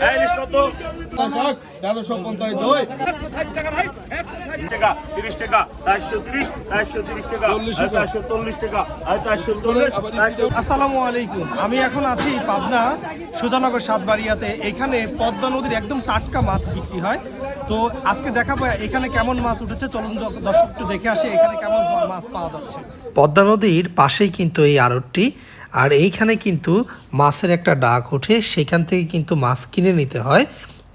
তেরোশো পঞ্চাশ। দই টাকা তিরিশ টাকা চারশো তিরিশ চারশো তিরিশ টাকা চারশো চল্লিশ টাকা চারশো চল্লিশ আসসালামু আলাইকুম। আমি এখন আছি পাবনা সুজানগর সাতবাড়িয়াতে। এখানে পদ্মা নদীর একদম টাটকা মাছ বিক্রি হয়। তো আজকে দেখাবো এখানে কেমন মাছ উঠেছে। চলুন দর্শক একটু দেখে আসি এখানে কেমন মাছ পাওয়া যাচ্ছে। পদ্মা নদীর পাশেই কিন্তু এই আড়তটি। আর এইখানে কিন্তু মাছের একটা ডাক ওঠে, সেখান থেকে কিন্তু মাছ কিনে নিতে হয়।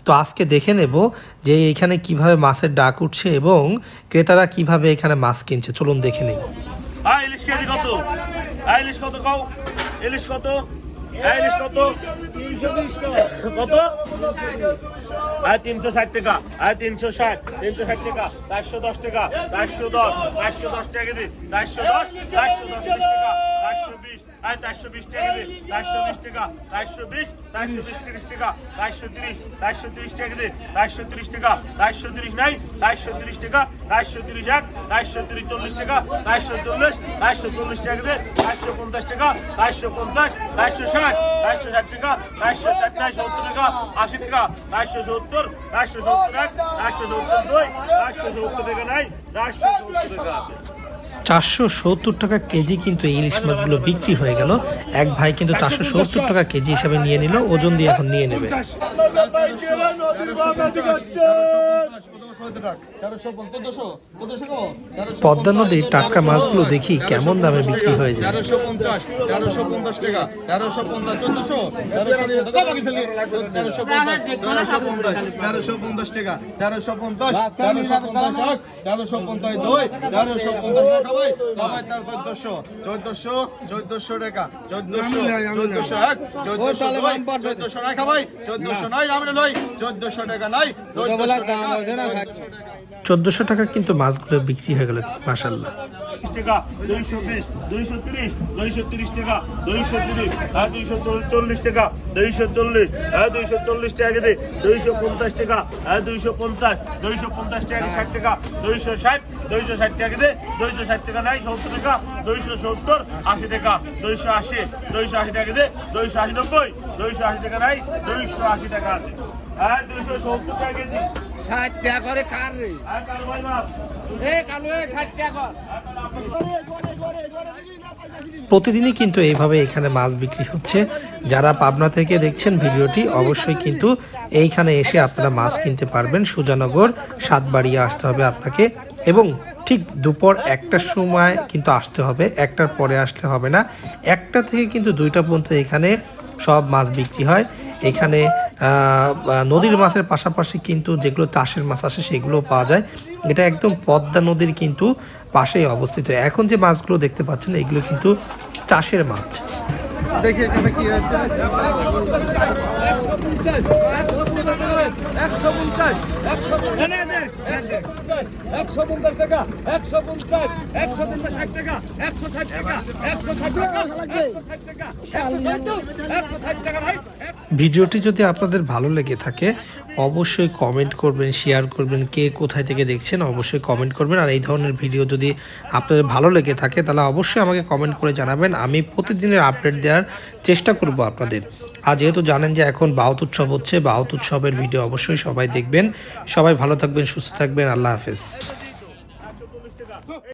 তো আজকে দেখে নেব যে এখানে কীভাবে মাছের ডাক উঠছে এবং ক্রেতারা কীভাবে এখানে মাছ কিনছে। চলুন দেখে নিই। হ্যাঁ হ্যাঁ ইলিশ কত? হ্যাঁ তিনশো ষাট টাকা। হ্যাঁ তিনশো ষাট তিনশো ষাট টাকা। চারশো দশ টাকা, চারশো দশ চারশো দশ টাকা কেজি, চারশো দশ চারশো দশ টাকা। চারশো বিশ হ্যাঁ চারশো বিশ টাকা কেজি চারশো বিশ টাকা চারশো বিশ চারশো বিশ তিরিশ টাকা চারশো তিরিশ চারশো তিরিশ টাকা কেজি চারশো তিরিশ টাকা চারশো তিরিশ নাই চারশো তিরিশ টাকা চারশো তিরিশ এক চারশো তিরিশ চল্লিশ টাকা চারশো চল্লিশ চারশো চল্লিশ টাকা কেজি চারশো পঞ্চাশ টাকা চারশো পঞ্চাশ চারশো ষাট চারশো ষাট টাকা চারশো ষাট চারশো সত্তর টাকা আশি টাকা চারশো সত্তর চারশো সত্তর এক চারশো সত্তর দুই চারশো সত্তর টাকা নাই চারশো সত্তর টাকা আছে। চারশো সত্তর টাকা কেজি কিন্তু এই ইলিশ মাছগুলো বিক্রি হয়ে গেল। এক ভাই কিন্তু চারশো সত্তর টাকা কেজি হিসাবে নিয়ে নিল, ওজন দিয়ে এখন নিয়ে নেবে। পদ্মা নদীর টাটকা মাছগুলো দেখি কেমন দামে বিক্রি হয়ে যায়। তেরোশো পঞ্চাশ। তেরোশো পঞ্চাশ টাকা। তেরোশো পঞ্চাশ। চোদ্দশো? তেরোশো তেরোশো পঞ্চাশ। টাকা। তেরোশো পঞ্চাশ। তেরোশো পঞ্চাশ তেরোশো পঞ্চাশ দুই। তেরোশো পঞ্চাশ টাকা ভাই ভাই তেরো চোদ্দশো? চোদ্দশো চোদ্দশো টাকা। চোদ্দশো চোদ্দশো এক। চোদ্দশো দুই। চোদ্দশো টাকা ভাই চোদ্দশো নয় আমরা নয় চোদ্দশো টাকা নয় চোদ্দশো টাকা। চোদ্দশো টাকা কিন্তু মাছগুলো বিক্রি হয়ে গেল মাসাল্লাহ টাকা, দুইশো দুইশো তিরিশ দুইশো তিরিশ টাকা, দুইশো তিরিশ হ্যাঁ দুইশো চল্লিশ টাকা, দুইশো চল্লিশ হ্যাঁ দুইশো চল্লিশ টাকা দুইশো পঞ্চাশ টাকা হ্যাঁ দুইশো পঞ্চাশ দুইশো পঞ্চাশ টাকা ষাট টাকা, দুইশো দুইশো ষাট টাকা দুইশো ষাট টাকা নাই, সত্তর টাকা, দুইশো সত্তর, আশি টাকা, দুইশো আশি দুইশো আশি টাকা দুইশো আশি নব্বই, দুইশো আশি টাকা দুইশো আশি টাকা হ্যাঁ দুইশো সত্তর টাকা কেজি। ষাট টাকা করে কার রে? হ্যাঁ এ কালু ষাট টাকা প্রতিদিনই কিন্তু এইভাবে এখানে মাছ বিক্রি হচ্ছে। যারা পাবনা থেকে দেখছেন ভিডিওটি অবশ্যই কিন্তু এইখানে এসে আপনারা মাছ কিনতে পারবেন। সুজানগর সাতবাড়িয়া আসতে হবে আপনাকে। এবং ঠিক দুপুর একটার সময় কিন্তু আসতে হবে। একটার পরে আসলে হবে না। একটা থেকে কিন্তু দুইটা পর্যন্ত এখানে সব মাছ বিক্রি হয়। এখানে নদীর মাছের পাশাপাশি কিন্তু যেগুলো চাষের মাছ আসে সেগুলো পাওয়া যায়। এটা একদম পদ্মা নদীর কিন্তু পাশেই অবস্থিত। এখন যে মাছগুলো দেখতে পাচ্ছেন, এগুলো কিন্তু চাষের মাছ। দেখি এখানে কি হয়েছে। একশো পঞ্চাশ একশো একশো পঞ্চাশ টাকা একশো পঞ্চাশ একশো পঞ্চাশ ষাট টাকা একশো ষাট টাকা একশো ষাট টাকা একশো ষাট টাকা একশো ষাট টাকা ভাই ভিডিওটি যদি আপনাদের ভালো লেগে থাকে অবশ্যই কমেন্ট করবেন শেয়ার করবেন কে কোথায় থেকে দেখছেন অবশ্যই কমেন্ট করবেন। আর এই ধরনের ভিডিও যদি আপনাদের ভালো লেগে থাকে তাহলে অবশ্যই আমাকে কমেন্ট করে জানাবেন। আমি প্রতিদিনের আপডেট দেওয়ার চেষ্টা করব আপনাদের। আর যেহেতু জানেন যে এখন বাউত উৎসব হচ্ছে বাউত উৎসবের ভিডিও অবশ্যই সবাই দেখবেন। সবাই ভালো থাকবেন, সুস্থ থাকবেন, আল্লাহ হাফেজ।